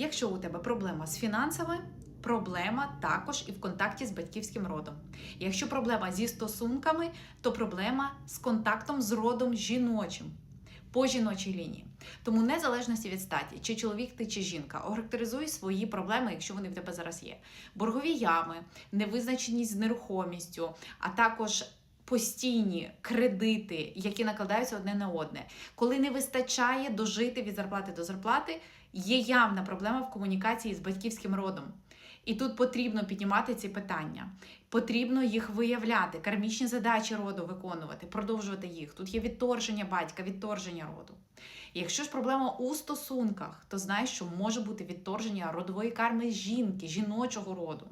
Якщо у тебе проблема з фінансами, проблема також і в контакті з батьківським родом. Якщо проблема зі стосунками, то проблема з контактом з родом жіночим по жіночій лінії. Тому незалежності від статі, чи чоловік ти, чи жінка, охарактеризуй свої проблеми, якщо вони в тебе зараз є. Боргові ями, невизначеність з нерухомістю, а також постійні кредити, які накладаються одне на одне. Коли не вистачає дожити від зарплати до зарплати, є явна проблема в комунікації з батьківським родом. І тут потрібно піднімати ці питання. Потрібно їх виявляти, кармічні задачі роду виконувати, продовжувати їх. Тут є відторження батька, відторження роду. Якщо ж проблема у стосунках, то знай, що може бути відторження родової карми жінки, жіночого роду.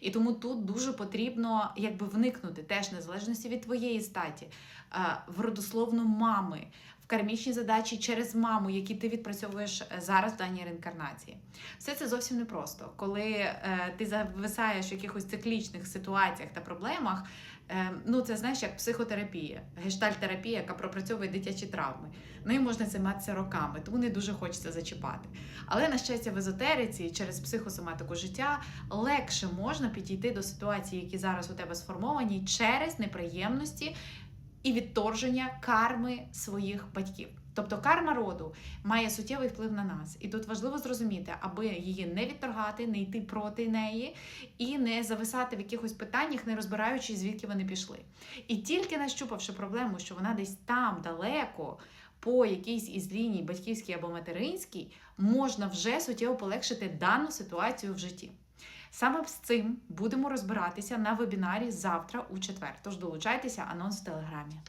І тому тут дуже потрібно якби вникнути теж незалежності від твоєї статі, е, в родословну мами, в кармічні задачі через маму, які ти відпрацьовуєш е, зараз в даній реінкарнації. Все це зовсім непросто. Коли е, ти зависаєш в якихось циклічних ситуаціях та проблемах, е, ну це знаєш як психотерапія, гештальтерапія, яка пропрацьовує дитячі травми. Нею можна займатися роками, тому не дуже хочеться зачіпати. Але на щастя, в езотериці через психосоматику життя легше можна підійти до ситуації, які зараз у тебе сформовані, через неприємності і відторження карми своїх батьків. Тобто карма роду має суттєвий вплив на нас, і тут важливо зрозуміти, аби її не відторгати, не йти проти неї і не зависати в якихось питаннях, не розбираючи, звідки вони пішли. І тільки нащупавши проблему, що вона десь там далеко. По якійсь із ліній, батьківській або материнській, можна вже суттєво полегшити дану ситуацію в житті. Саме з цим будемо розбиратися на вебінарі завтра у четвер. Тож долучайтеся анонс в телеграмі.